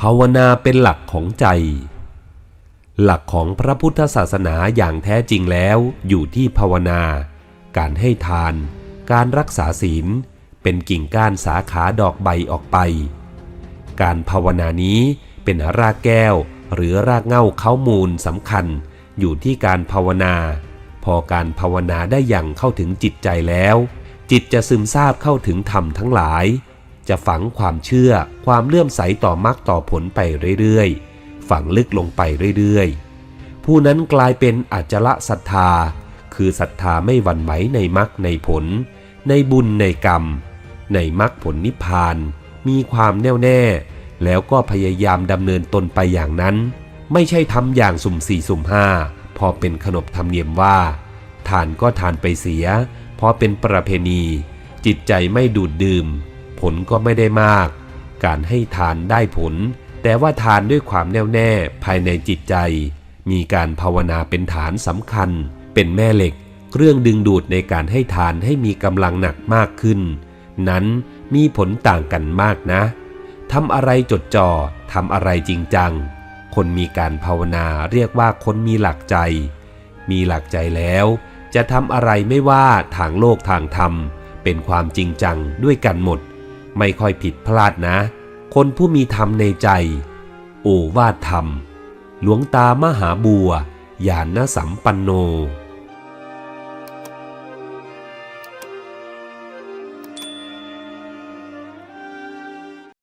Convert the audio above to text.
ภาวนาเป็นหลักของใจ หลักของพระพุทธศาสนาอย่างแท้จริงแล้วอยู่ที่ภาวนา การให้ทาน การรักษาศีล เป็นกิ่งก้านสาขาดอกใบออกไป การภาวนานี้เป็นรากแก้วหรือรากเง้าเข้ามูลสำคัญอยู่ที่การภาวนา พอการภาวนาได้อย่างเข้าถึงจิตใจแล้ว จิตจะซึมซาบเข้าถึงธรรมทั้งหลาย จะฝังความเชื่อความเลื่อมใสต่อมรรคต่อผลไปเรื่อยๆ ฝังลึกลงไปเรื่อยๆ ผู้นั้นกลายเป็นอัจฉระศรัทธา คือศรัทธาไม่หวั่นไหวในมรรคในผล ในบุญในกรรม ในมรรคผลนิพพาน มีความแน่วแน่ แล้วก็พยายามดำเนินตนไปอย่างนั้น ไม่ใช่ทำอย่างสุ่มสี่สุ่มห้าพอเป็นขนบธรรมเนียมว่าทานก็ทานไปเสีย เพราะเป็นประเพณี จิตใจไม่ดูดดื่ม ผลก็ไม่ได้มาก การให้ทานได้ผล แต่ว่าทานด้วยความแน่วแน่ภายในจิตใจ มีการภาวนาเป็นฐานสำคัญ เป็นแม่เหล็ก เครื่องดึงดูดในการให้ทานให้มีกำลังหนักมากขึ้น นั้นมีผลต่างกันมากนะทำอะไรจดจ่อทำอะไรจริงจัง คนมีการภาวนาเรียกว่าคนมีหลักใจ มีหลักใจแล้ว จะทำอะไรไม่ว่าทางโลกทางธรรม เป็นความจริงจังด้วยกันหมด ไม่ค่อยผิดพลาดนะ คนผู้มีธรรมในใจ โอวาทธรรม หลวงตามหาบัวยานสัมปันโน